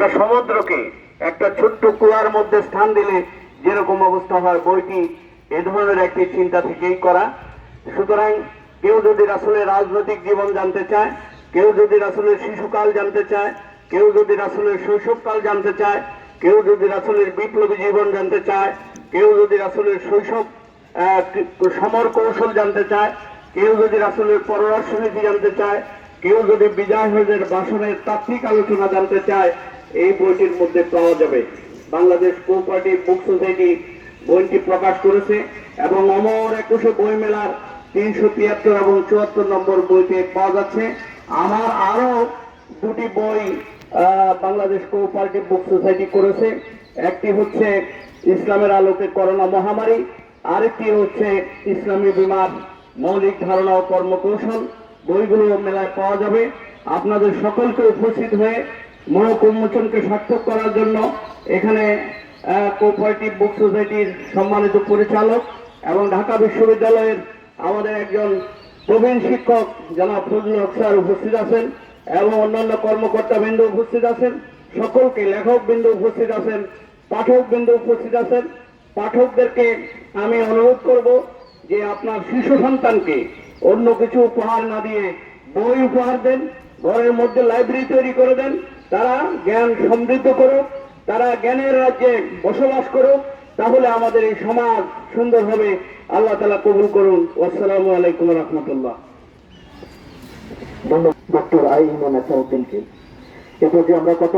একটা সমুদ্রকে একটা ছোট্ট কুয়ার মধ্যে স্থান দিলে যেরকম অবস্থা হয় বইটি এ ধরনের একটি চিন্তা থেকেই করা। সুতরাং কেউ যদি রাসুলের রাজনৈতিক জীবন জানতে চায়, কেউ যদি রাসুলের শিশুকাল জানতে চায়, কেউ যদি রাসুলের শৈশবকাল জানতে চায়, কেউ যদি রাসুলের বিপ্লবী জীবন জানতে চায়, কেউ যদি রাসুলের শৈশব সমর কৌশল জানতে চায়, কেউ যদি রাসুলের পররাষ্ট্রনীতি জানতে চায়, কেউ যদি বিজয় হজের ভাষণের তাত্ত্বিক আলোচনা জানতে চায় এই বইটির মধ্যে পাওয়া যাবে। বাংলাদেশ কোঅপারেটিভ বুক সোসাইটি বইটি প্রকাশ করেছে এবং অমর একুশে বই মেলার তিনশো তিয়াত্তর এবং চুয়াত্তর নম্বর বইতে পাওয়া যাচ্ছে। আমার আরও দুটি বই বাংলাদেশ কোঅপারেটিভ বুক সোসাইটি করেছে। একটি হচ্ছে ইসলামের আলোকে করোনা মহামারী, আরেকটি হচ্ছে ইসলামী বিমার মৌলিক ধারণা ও কর্মকৌশল। বইগুলো মেলায় পাওয়া যাবে। আপনাদের সকলকে উপস্থিত হয়ে মনোক উন্মোচনকে সার্থক করার জন্য এখানে কোঅপারেটিভ বুক সোসাইটির সম্মানিত পরিচালক এবং ঢাকা বিশ্ববিদ্যালয়ের আমাদের একজন প্রবীণ শিক্ষক জনাব ফজলুল স্যার উপস্থিত আছেন এবং অন্যান্য কর্মকর্তা বিন্দু উপস্থিত আছেন। সকলকে লেখক বিন্দু উপস্থিত আছেন, পাঠক বিন্দু উপস্থিত আছেন। পাঠকদেরকে আমি অনুরোধ করব যে আপনার শিশু সন্তানকে অন্য কিছু উপহার না দিয়ে বই উপহার দেন, ঘরের মধ্যে লাইব্রেরি তৈরি করে দেন। তারা জ্ঞান সমৃদ্ধ করুক, তারা জ্ঞানের রাজ্যে বসবাস করুক, তাহলে আমাদের এই সমাজ সুন্দর হবে। আল্লাহ তালা কবুল করুন। আসসালামু আলাইকুম রহমতুল্লাহ। ধন্যবাদ, ডক্টর আই ইমান আসাউদ্দিনকে এরপর যে আমরা কত